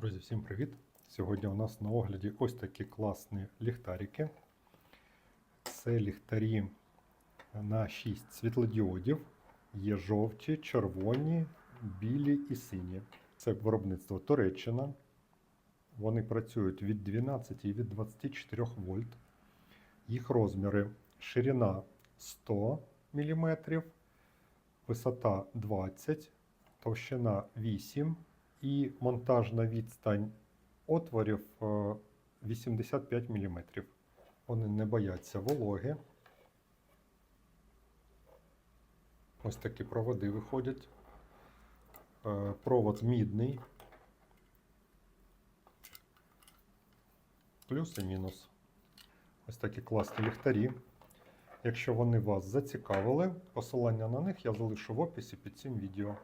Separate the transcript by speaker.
Speaker 1: Друзі, всім привіт! Сьогодні у нас на огляді ось такі класні ліхтарики. Це ліхтарі на 6 світлодіодів. Є жовті, червоні, білі і сині. Це виробництво Туреччина. Вони працюють від 12 і від 24 вольт. Їх розміри ширина 100 мм, висота 20 товщина 8 і монтажна відстань отворів е, 85 мм. Вони не бояться вологи. Ось такі проводи виходять. Е, Провод мідний. Плюс і мінус. Ось такі класні ліхтарі. Якщо вони вас зацікавили, посилання на них я залишу в описі під цим відео.